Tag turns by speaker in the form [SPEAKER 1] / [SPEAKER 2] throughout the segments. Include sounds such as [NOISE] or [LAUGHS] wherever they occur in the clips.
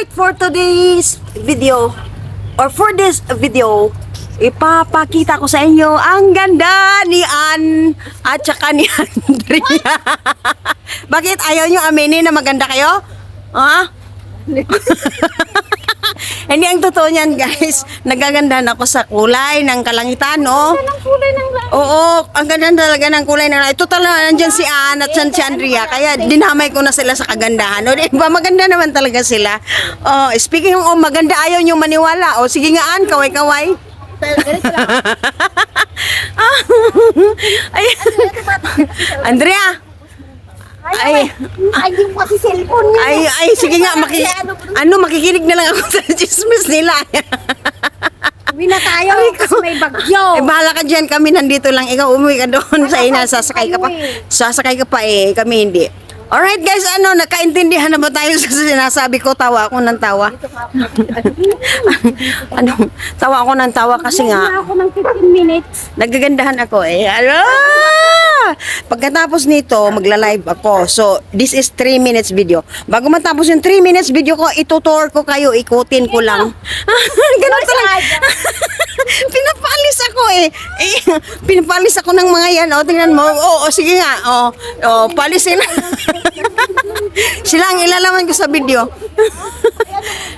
[SPEAKER 1] Alright, for today's video, or for this video, ipapakita ko sa inyo ang ganda ni Ann at saka ni [LAUGHS] Andrea. Bakit ayaw nyo aminin na maganda kayo? Ha? [LAUGHS] Hindi ang totoo niyan guys, nagagandahan ako sa kulay ng kalangitan, no?
[SPEAKER 2] Ang kulay ng langit.
[SPEAKER 1] Oo, ang ganda talaga ng kulay ng Ito talaga nandyan si Ann at si Andrea. Kaya dinamay ko na sila sa kagandahan. O, di ba? Maganda naman talaga sila. Oh, speaking of maganda, ayaw nyo maniwala. O, sige nga Ann, kaway-kaway. Ay, Andrea! Ay,
[SPEAKER 2] Ay, mo kasi cellphone niya.
[SPEAKER 1] ay, ay, sige nga, maki, ano, makikinig na lang ako [LAUGHS] sa chismis nila.
[SPEAKER 2] Uwi na tayo kasi may bagyo.
[SPEAKER 1] Eh, bahala ka dyan. Kami nandito lang. Ikaw umuwi ka doon sa ina. Sasakay ka pa. Sasakay ka pa eh. Kami hindi. Alright guys, ano, nakaintindihan na ba tayo [LAUGHS] sa sinasabi ko? Tawa ako ng tawa. [LAUGHS] ano, tawa ako ng tawa kasi nga,
[SPEAKER 2] Na ako ng 15 minutes.
[SPEAKER 1] nagagandahan ako eh. Ano? Pagkatapos nito, magla-live ako. So, this is 3 minutes video. Bago matapos yung 3 minutes video ko, itutour ko kayo, ikutin ko lang. [LAUGHS] Ganun talaga. [LAUGHS] Pinapalis ako eh. eh. [LAUGHS] Pinapalis ako ng mga yan. O, tingnan mo. Oo, oh, sige nga. O, oh, palisin. Sila ang ilalaman ko sa video.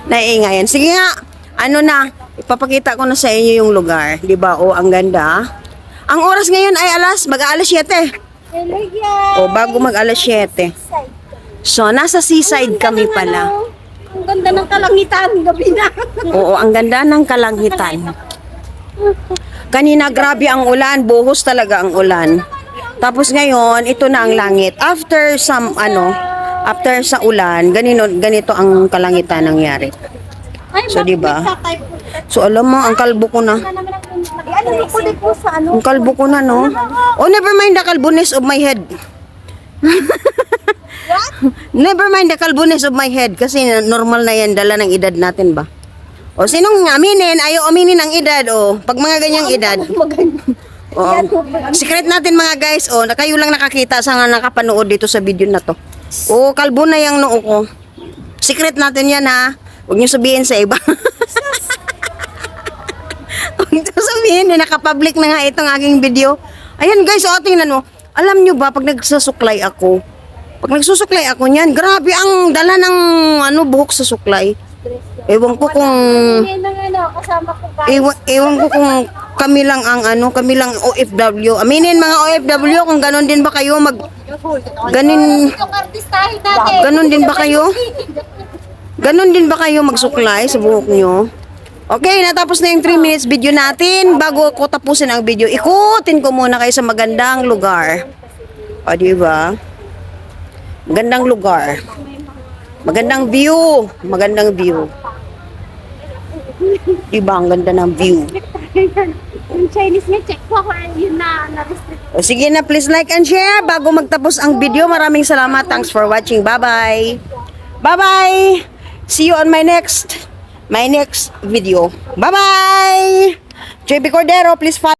[SPEAKER 1] Naiingayan. Sige nga. Ano na, ipapakita ko na sa inyo yung lugar. Di ba? O, ang ganda. Ang oras ngayon ay alas, mag-alas 7.
[SPEAKER 2] Hello, guys.
[SPEAKER 1] O, bago mag-alas 7. So, nasa seaside kami pala.
[SPEAKER 2] Ang ganda ng kalangitan, gabi na.
[SPEAKER 1] Oo, ang ganda ng kalangitan. Kanina grabe ang ulan, buhos talaga ang ulan. Tapos ngayon, ito na ang langit. After some ano, after sa ulan, ganito ganito ang kalangitan nangyari. So, di ba? So alam mo, ang kalbo ko na. Ang kalbo ko na, no? Oh, never mind the kalbuness of my head. [LAUGHS] never mind the kalbuness of my head. Kasi normal na yan, dala ng edad natin ba? O, sinong aminin? Ayaw aminin ang edad, o. Pag mga ganyang edad. Oo. Secret natin mga guys, oh, na kayo lang nakakita sa nga nakapanood dito sa video na to. Oh, kalbo na yung noo ko. Secret natin yan ha. Huwag niyo sabihin sa iba. [LAUGHS] Huwag niyo sabihin, eh, nakapublic na nga itong aking video. Ayan guys, oh, tingnan mo. Alam niyo ba, pag nagsusuklay ako, pag nagsusuklay ako niyan, grabe ang dala ng ano, buhok sa suklay. Ewan ko kung...
[SPEAKER 2] Na.
[SPEAKER 1] Ewan, ewan ko kung kami lang ang ano, kami lang OFW. Aminin mga OFW kung ganon din ba kayo mag
[SPEAKER 2] natin.
[SPEAKER 1] ganon din ba kayo? Ganon din ba kayo magsuklay sa buhok nyo? Okay, natapos na yung 3 minutes video natin. Bago ko tapusin ang video, ikutin ko muna kayo sa magandang lugar. O, di ba? Magandang lugar. Magandang view. Magandang view. Diba, ang ganda ng view.
[SPEAKER 2] Yung Chinese nga, check ko ako yun na na-restrict.
[SPEAKER 1] O sige na, please like and share bago magtapos ang video. Maraming salamat. Thanks for watching. Bye-bye. Bye-bye. See you on my next my next video. Bye-bye. JB Cordero, please follow